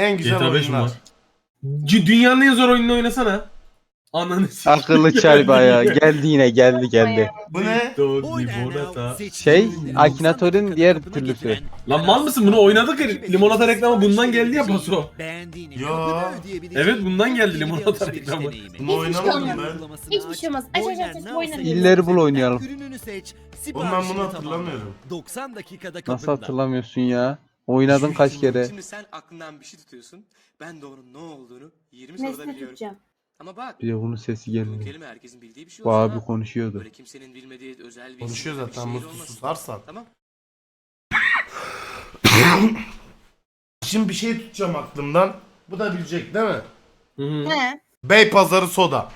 En güzel GTA 5 mi oyunlar. var? C- Dünyanın en zor oyununu oynasana. Ananı s- Akıllı çay bayağı. Geldi yine geldi geldi. Bu ne? Doğru, limonata. Şey, Akinator'un diğer türlüsü. Lan mal mısın bunu oynadık ya limonata reklamı bundan geldi ya paso. Yo. Evet, bundan geldi limonata reklamı. Bunu oynamadım ben. Hiçbir şey olmaz. Aç, aç, aç, aç, oynarız. İlleri bul oynayalım. Ürününü seç. Oğlum ben bunu siparişini hatırlamıyorum. tamamla. 90 dakikada Nasıl kapında. hatırlamıyorsun ya? Oynadın kaç kere? Şimdi sen aklından bir şey tutuyorsun. Ben de onun ne olduğunu 20 soruda Nesne biliyorum. tutacağım. Ama bak Bir de bunun sesi bu gelmiyor. kelime herkesin bildiği bir şey Bu olsun abi ha. konuşuyordu. Böyle kimsenin bilmediği özel bir Konuşuyor bir zaten olmasın. susarsan. Tamam. Şimdi bir şey tutacağım aklımdan. Bu da bilecek değil mi? Hı hı. He. Beypazarı soda.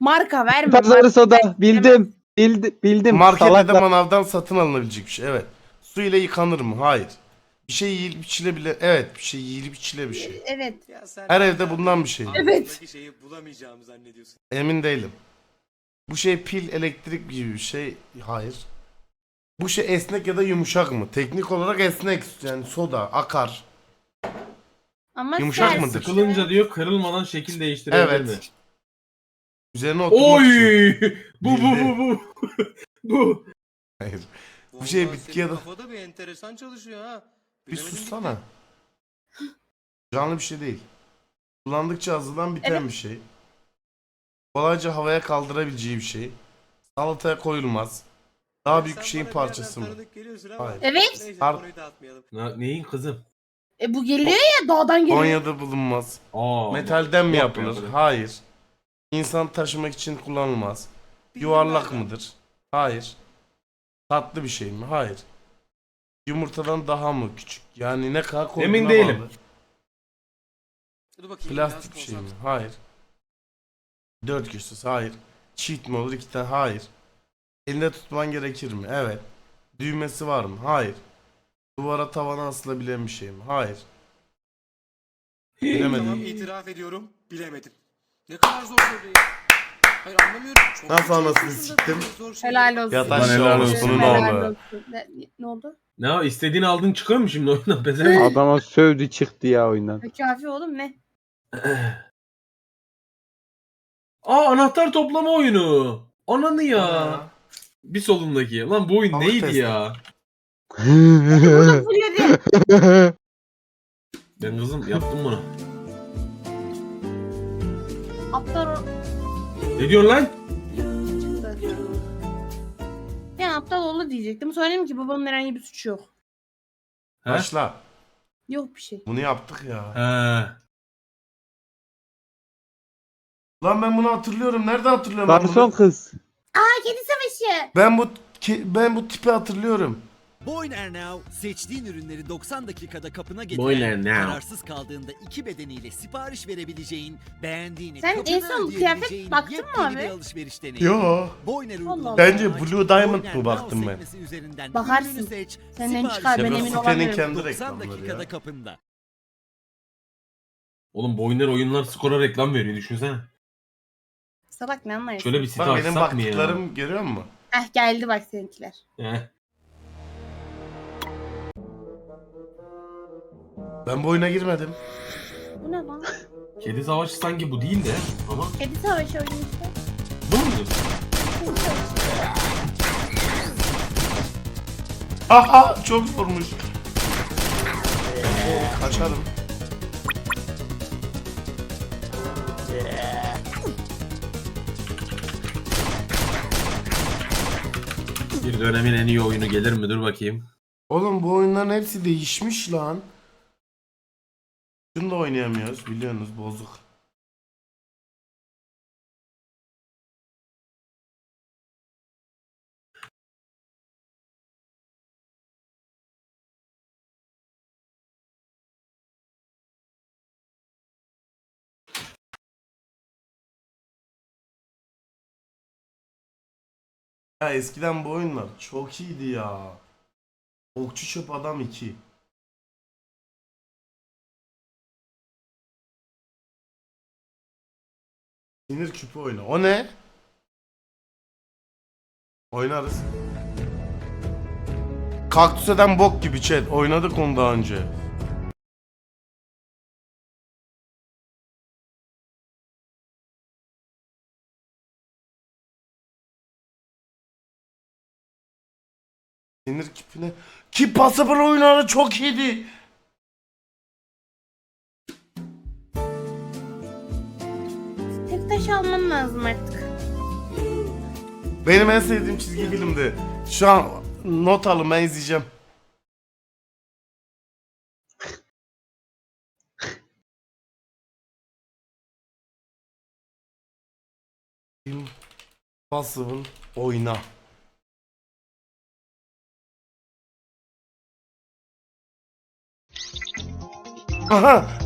Marka verme. Pazarı soda. Bildim. Bildi, bildim. Markette de Salaklar. manavdan satın alınabilecek bir şey. Evet. Su ile yıkanır mı? Hayır. Bir şey yiyilip içilebilir. Evet. Bir şey yiyilip içile bir şey. Evet. Ya sen Her evde bulunan bir şey. Evet. şeyi bulamayacağımı zannediyorsun. Emin değilim. Bu şey pil, elektrik gibi bir şey. Hayır. Bu şey esnek ya da yumuşak mı? Teknik olarak esnek. Yani soda, akar. Ama Yumuşak sert. mıdır? Sıkılınca diyor kırılmadan şekil değiştirebilir Evet. mi? Üzerine oturmak Oy! için. bu bu bu bu. bu. Hayır. Bu şey Vallahi bitki senin ya da- Kafada bir enteresan çalışıyor ha. Bir sussana. Canlı bir şey değil. Kullandıkça azılan biten Evet. bir şey. Kolayca havaya kaldırabileceği bir şey. Salataya koyulmaz. Daha büyük bir şeyin parçası mı? Hayır. Evet. Neyse Har- konuyu dağıtmayalım. Na- neyin kızım? E bu geliyor ya dağdan geliyor. Konya'da bulunmaz. Aa. Metalden mi Yok yapılır? ya. Hayır. İnsan taşımak için kullanılmaz. Yuvarlak mıdır? Hayır. Tatlı bir şey mi? Hayır. Yumurtadan daha mı küçük? Yani ne kadar koyduğuna Emin değilim. bağlı. Dur bakayım. Plastik bir şey mi? Hayır. Dört köşesiz. Hayır. Çift mi olur? iki tane? Hayır. Elinde tutman gerekir mi? Evet. Düğmesi var mı? Hayır. Duvara tavana asılabilen bir şey mi? Hayır. Bilemedim. Tamam itiraf ediyorum. Bilemedim. Ne kadar zor soru ya. Hayır anlamıyorum. Çok Nasıl zor anasını siktim? şey Helal olsun. Yat aşağı helal olsun. olsun. Bunun Helal oğlu. olsun. Ne, ne oldu? Ne o istediğini aldın çıkıyor mu şimdi oyundan pezevenk? Adama sövdü çıktı ya oyundan. E, Kafi oğlum ne? Aa anahtar toplama oyunu. Ananı ya. Aa. Bir solundaki. Lan bu oyun Balık neydi testi. ya? Burada. Ben kızım yaptım bunu. Aptal o- Ne diyorsun lan? Aptal oğlu diyecektim. Sonra dedim ki babamın herhangi bir suçu yok. He? Başla. Yok bir şey. Bunu yaptık ya. He. Lan ben bunu hatırlıyorum. Nerede hatırlıyorum ben Garson bunu? kız. Aa kedi savaşı. Ben bu ki- ben bu tipi hatırlıyorum. Boyner Now seçtiğin ürünleri 90 dakikada kapına getiren, Boyner Now. kararsız kaldığında iki bedeniyle sipariş verebileceğin, beğendiğini Sen kapına en son ödeyebileceğin kıyafet baktın mı yepyeni abi? bir alışveriş deneyimi. Yo. Boyner Allah uygulamasını Bence Blue Diamond Boyner Now baktım ben? sekmesi üzerinden Bakarsın. ürününü seç, Senden sipariş çıkar, ben ver. emin Sitenin olamıyorum. kendi 90 reklamları dakikada ya. kapında. Oğlum bu oyunlar skora reklam veriyor düşünsene. Salak ne anlayasın? Şöyle bir site Bak benim açsak mı ya? baktıklarım görüyor musun? Eh geldi bak seninkiler. He. Ben bu oyuna girmedim. Bu ne lan? Kedi savaşı sanki bu değil de ama Kedi savaşı oyunu işte. bu mu diyorsun? Kedi savaşı. Aha çok zormuş. Kaçarım. Bir dönemin en iyi oyunu gelir mi? Dur bakayım. Oğlum bu oyunların hepsi değişmiş lan. Şunu da oynayamıyoruz biliyorsunuz bozuk. Ya eskiden bu oyunlar çok iyiydi ya. Okçu çöp adam 2. Sinir küpü oyunu. O ne? Oynarız. Kaktüs eden bok gibi chat. Oynadık onu daha önce. Sinir kipine. Ki pasaport oyunları çok iyiydi. Tek taş alman lazım artık. Benim en sevdiğim çizgi filmdi. Şu an not alın ben izleyeceğim. Impossible oyna. Aha!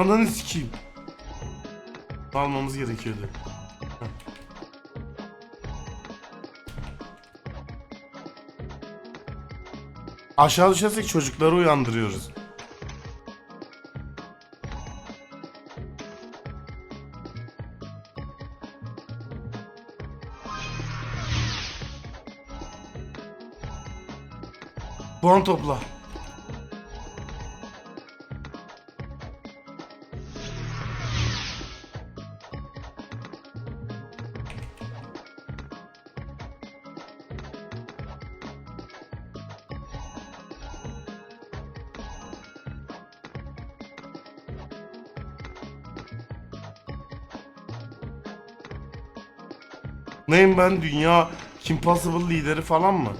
Ananı sikeyim. Almamız gerekiyordu. Aşağı düşersek çocukları uyandırıyoruz. Puan topla. Neyim ben dünya Kim Possible lideri falan mı?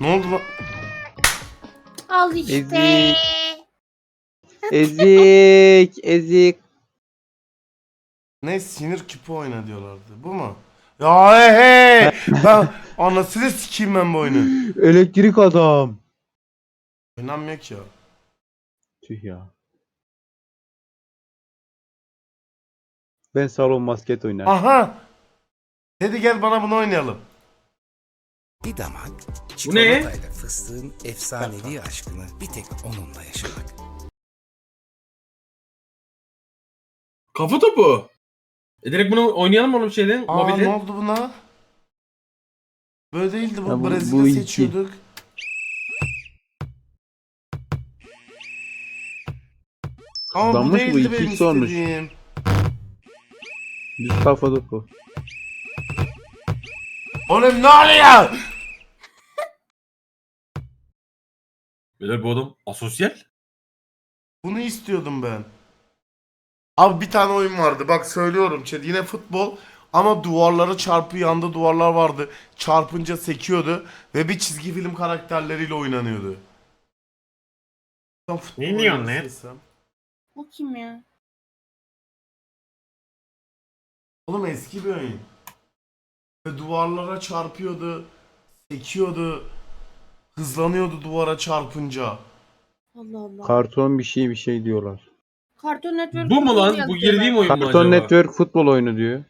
Ne oldu lan? Al işte. Ezik. Ezik. Ezik. Ne sinir küpü oyna diyorlardı. Bu mu? Ya hey hey! ben anasını sikeyim ben bu oyunu. Elektrik adam. Oynanmıyor ki ya. Tüh ya. Ben salon basket oynarım. Aha! Dedi gel bana bunu oynayalım. Bir damak Bu ne? çikolatayla fıstığın efsanevi aşkını bir tek onunla yaşamak. Kafa topu. E direkt bunu oynayalım mı oğlum şeyden? Aa mobilde. ne oldu buna? Böyle değildi bu. Ya bu- Brezilya bu iki. seçiyorduk. Ama bu Dammış bu, değildi benim ikisi olmuş. istediğim. Biz kafa topu. Oğlum ne oluyor? Beyler bu adam asosyal. Bunu istiyordum ben. Abi bir tane oyun vardı bak söylüyorum chat yine futbol ama duvarlara çarpı yanda duvarlar vardı. Çarpınca sekiyordu ve bir çizgi film karakterleriyle oynanıyordu. Ne diyorsun lan? O kim ya? Oğlum eski bir oyun. Ve duvarlara çarpıyordu, sekiyordu, hızlanıyordu duvara çarpınca. Allah Allah. Karton bir şey bir şey diyorlar. Karton Network. Bu mu lan? Bu girdiğim oyun mu Karton acaba? Network futbol oyunu diyor.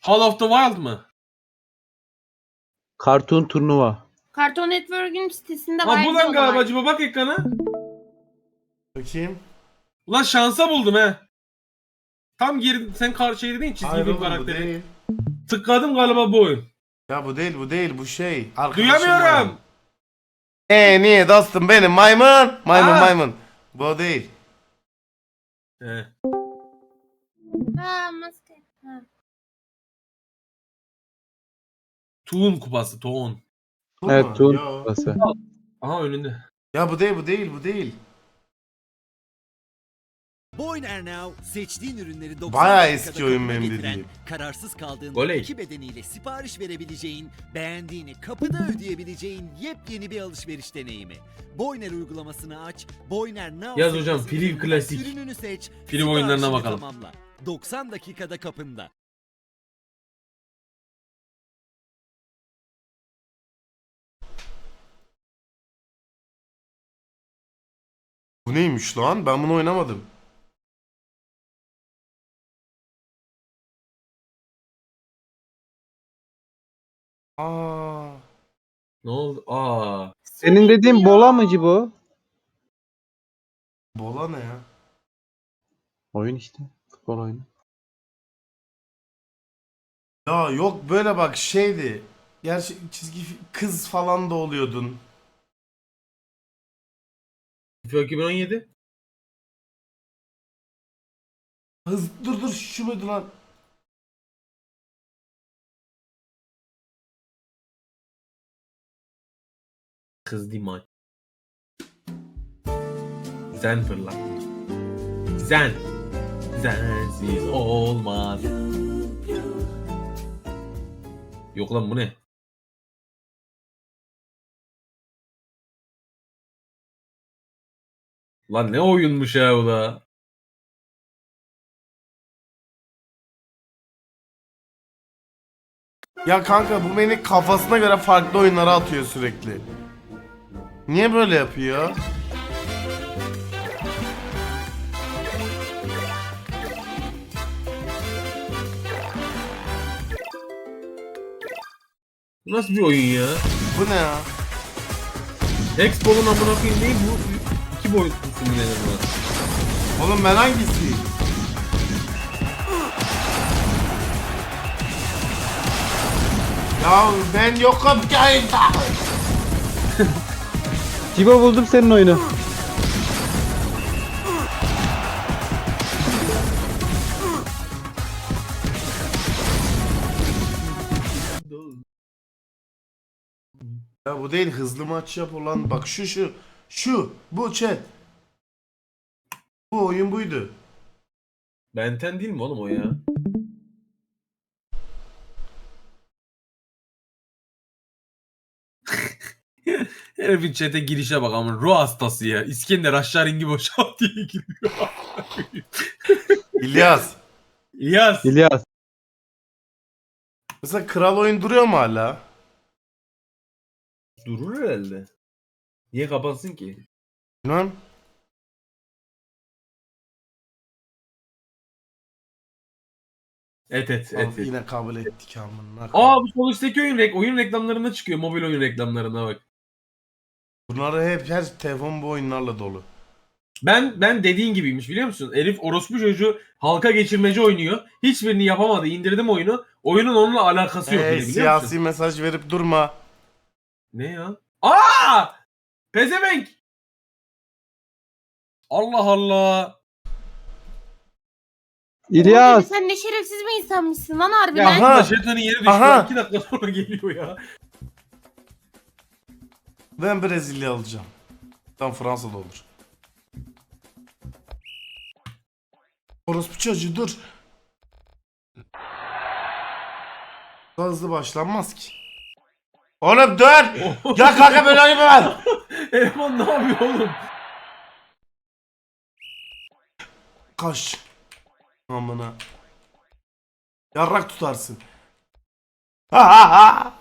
Hall of the Wild mı? Karton turnuva. Karton Network'ün sitesinde Ha var. bu lan galiba acaba bak ekrana. Bakayım. Ulan şansa buldum he. Tam gir sen kar şey dedin çizgi Hayır film oğlum, bu karakteri. değil. Tıkladım galiba bu oyun. Ya bu değil bu değil bu şey. Arkadaşım Duyamıyorum. var. Ee niye dostum benim maymun. Maymun Aa. maymun. Bu o değil. He. Ha maske. Toon kupası. Bu mu? Evet Tuğun Yo. kupası. Aha önünde. Ya bu değil bu değil bu değil. Boyner Now seçtiğin ürünleri 90 Bayağı dakikada eski oyun kapına benim getiren, dediğim. Kararsız kaldığın Oley. iki bedeniyle sipariş verebileceğin, beğendiğini kapıda ödeyebileceğin yepyeni bir alışveriş deneyimi. Boyner uygulamasını aç, Boyner Now Yaz hocam, Free Classic. Ürününü seç, Film oyunlarına siparişini bakalım. Tamamla. 90 dakikada kapında. Bu neymiş lan? Ben bunu oynamadım. Aa. Ne oldu? Aa. Senin dediğin bola mı bu? Bola ne ya? Oyun işte. Futbol oyunu. Ya yok böyle bak şeydi. Gerçi çizgi fi- kız falan da oluyordun. FIFA 2017. Hız dur dur şu muydu lan? Kız mi? Zen fırlat. Zen. Zensiz olmaz. Yok lan bu ne? Lan ne oyunmuş ya bu da. Ya kanka bu beni kafasına göre farklı oyunlara atıyor sürekli. Niye böyle yapıyor? Bu nasıl bir oyun ya? Bu ne ya? Hexball'un amına koyayım değil bu. İki boyutlusu mu denir buna? Oğlum ben hangisi? Ya ben yokum ki oyunda. Cibo buldum senin oyunu. Ya bu değil hızlı maç yap olan bak şu şu şu bu chat. Bu oyun buydu. Benten değil mi oğlum o ya? Herifin chat'e girişe bak ama ruh hastası ya. İskender aşağı ringi boşalt diye giriyor. İlyas. İlyas. İlyas. Mesela kral oyun duruyor mu hala? Durur herhalde. Niye kapansın ki? Bilmem. Et et Al, et. et. Yine kabul ettik amına. Aa bu sol üstteki oyun, rek oyun reklamlarında çıkıyor. Mobil oyun reklamlarına bak. Bunları hep her telefon bu oyunlarla dolu. Ben ben dediğin gibiymiş biliyor musun? Elif orospu çocuğu halka geçirmece oynuyor. Hiçbirini yapamadı. İndirdim oyunu. Oyunun onunla alakası yok. Hey, dedi, biliyor siyasi musun? mesaj verip durma. Ne ya? Aa! Pezevenk! Allah Allah. İlyas. Sen ne şerefsiz bir insanmışsın lan harbiden. Ya Aha! Aha. Jetonun yeri düştü. Aha! 2 dakika sonra geliyor ya. Ben Brezilya alacağım. Tam Fransa'da olur. Orospu çocuğu dur. Daha hızlı başlanmaz ki. Oğlum dur! ya kanka böyle mu var? Eleman ne yapıyor oğlum? Kaç. Amına. Yarrak tutarsın. Ha ha ha.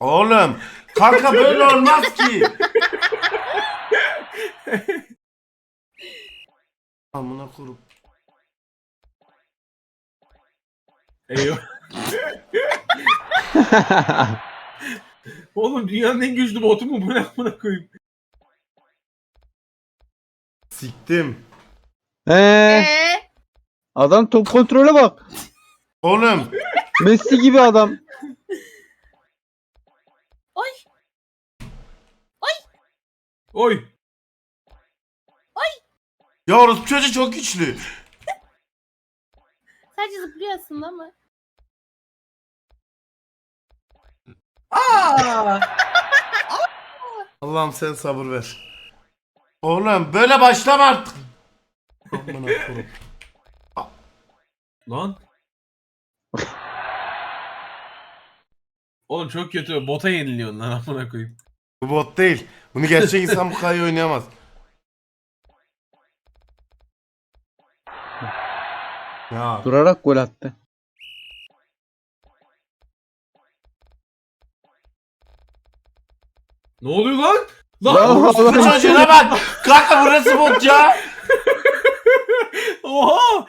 Oğlum kanka böyle olmaz ki. Amına kurup. Eyvah. oğlum dünyanın en güçlü botu mu bu ne amına koyayım? Siktim. Ee, Ee, adam top kontrole bak. Oğlum Messi gibi adam. Oy. ya orospu çocuğu çok güçlü. Sadece zıplıyor aslında ama. Aa! Allah'ım sen sabır ver. Oğlum böyle başlama artık. Amına kurup. Lan. Oğlum çok kötü. Bota yeniliyorsun lan amına koyayım. Bu bot değil. Bunu gerçek insan bu kadar iyi oynayamaz. Ya Durarak gol attı. Ne oluyor lan? Lan Ya bu çocuğuna bak. Kanka burası bot ya. Oha!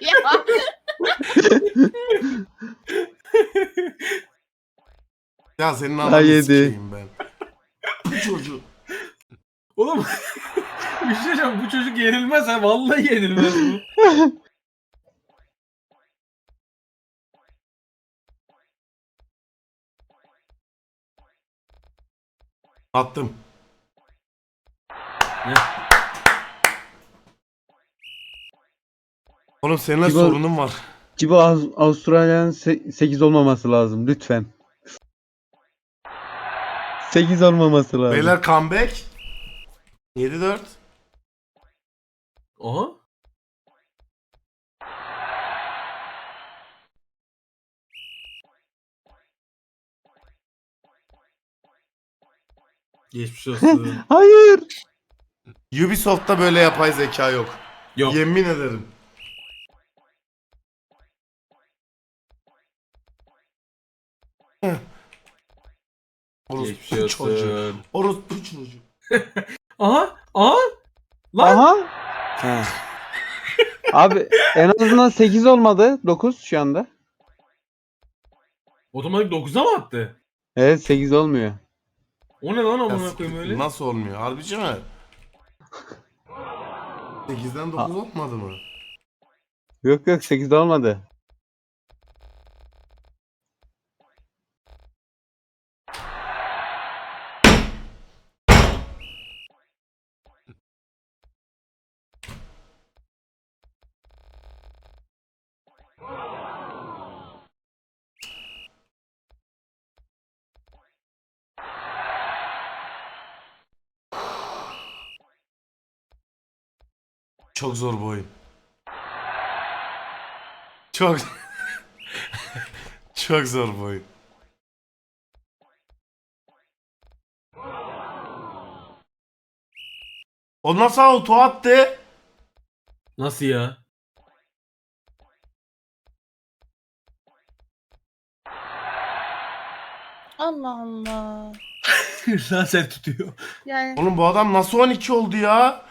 Ya. Ya senin ananı yedi. sikeyim ben. Bu çocuğu. Oğlum bir şey diyeceğim, bu çocuk yenilmez ha. Vallahi yenilmez bu. Attım. Oğlum seninle Kibar- sorunum var. Cibo Av- Avustralya'nın 8 olmaması lazım lütfen. 8 olmaması lazım. Beyler comeback. 7-4. Aha. Geçmiş olsun. Hayır. Ubisoft'ta böyle yapay zeka yok. Yok. Yemin ederim. Orospu çocuğu. olsun. Orospu çocuğu. Aha. Aha. Lan. Aha. Ha. Abi en azından 8 olmadı. 9 şu anda. Otomatik 9'a mı attı? Evet 8 olmuyor. O ne lan amına koyayım öyle? Nasıl olmuyor? Harbici mi? 8'den 9 olmadı mı? Yok yok 8 olmadı. Çok zor bu oyun. Çok Çok zor bu oyun. O nasıl auto attı? Nasıl ya? Allah Allah. Lazer tutuyor. Yani Oğlum bu adam nasıl 12 oldu ya?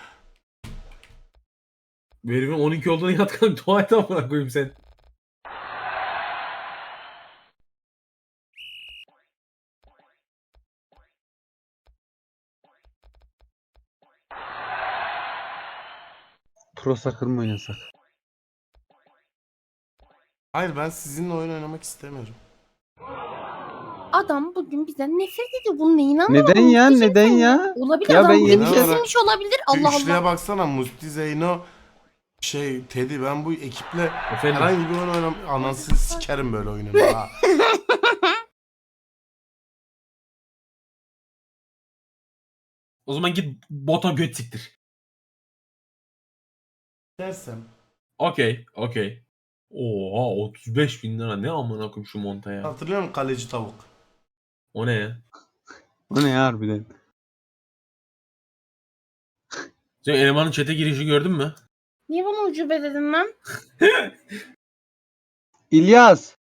Bu herifin 12 olduğunu yat kanka tuvalete amına koyayım sen. Pro Soccer mı oynasak? Hayır ben sizinle oyun oynamak istemiyorum. adam bugün bizden nefret ediyor. Bunun neyini anlamadım. Neden ya? Diyecek Neden sen ya? Olabilir Ya adam ben bugün yeni şey- kesilmiş olabilir. Şu Allah üçlüye Allah. baksana Musti Zeyno şey Teddy ben bu ekiple Efendim. herhangi bir oyun oynam anasını sikerim böyle oyununu ha. O zaman git bota göt siktir. Dersem. Okey, okey. Oha 35 bin lira ne amına koyayım şu monta ya. Hatırlıyor musun kaleci tavuk? O ne ya? O ne ya harbiden? Sen elemanın çete girişi gördün mü? Niye bana ucube dedin lan? İlyas.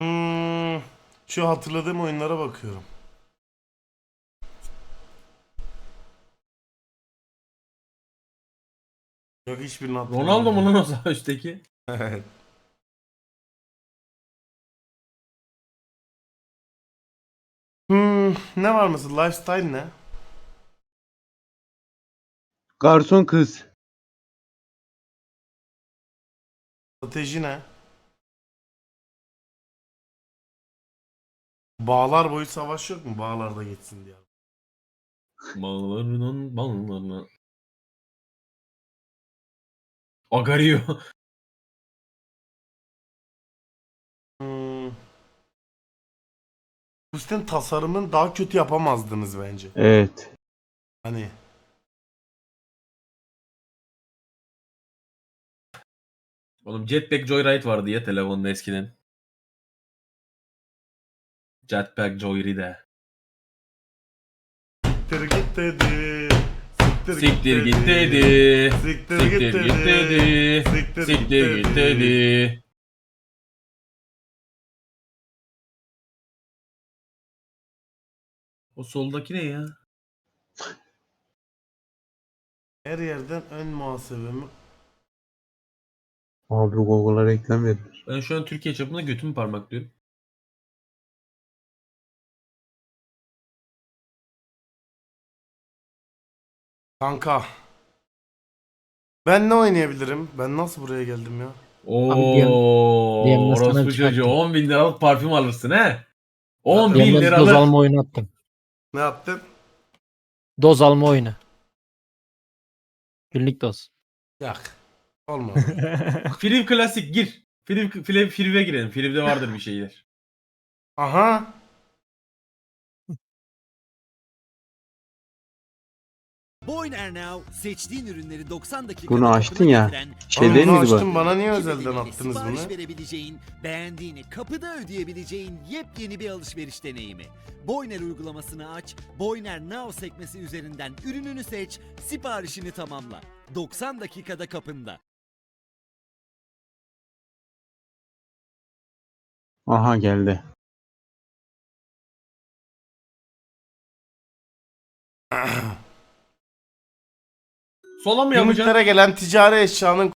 Hmm, şu hatırladığım oyunlara bakıyorum. Yok hiçbirini hatırlamıyorum. Ronaldo mu lan o sağ üstteki? Evet. Hmm, ne var mesela? Lifestyle ne? Garson kız. Strateji ne? Bağlar boyu savaş yok mu? Bağlarda geçsin diye. Bağlarının bağlarına. Agario. Hmm. Bu sitenin tasarımını daha kötü yapamazdınız bence. Evet. Hani Oğlum Jetpack Joyride vardı ya telefonda eskiden. Jetpack Joyride. siktir git dedi. Siktir git dedi. Siktir, git dedi. Siktir git dedi. O soldaki ne ya? Her yerden ön muhasebemi Abi Google'a reklam vermiş. Ben şu an Türkiye çapında götümü parmaklıyorum. Kanka. Ben ne oynayabilirim? Ben nasıl buraya geldim ya? Oo, DM'den sana orospu çıkarttım. çocuğu 10 bin liralık parfüm alırsın he. 10 bin Yalnız doz liralık. alma oyunu attım. Ne yaptın? Doz alma oyunu. Günlük doz. Yak. Olmadı. Friv klasik gir. Friv, Friv, Friv'e girelim. Friv'de vardır bir şeyler. Aha. Boyner Now seçtiğin ürünleri 90 dakikada Bunu kapına açtın ya. Şey değil bunu miydi bu? açtım, bana niye özelden attınız sipariş bunu? verebileceğin, beğendiğini kapıda ödeyebileceğin yepyeni bir alışveriş deneyimi. Boyner uygulamasını aç, Boyner Now sekmesi üzerinden ürününü seç, siparişini tamamla. 90 dakikada kapında. Aha geldi. Sola mı yapacaksın? Gümrüklere gelen ticari eşyanın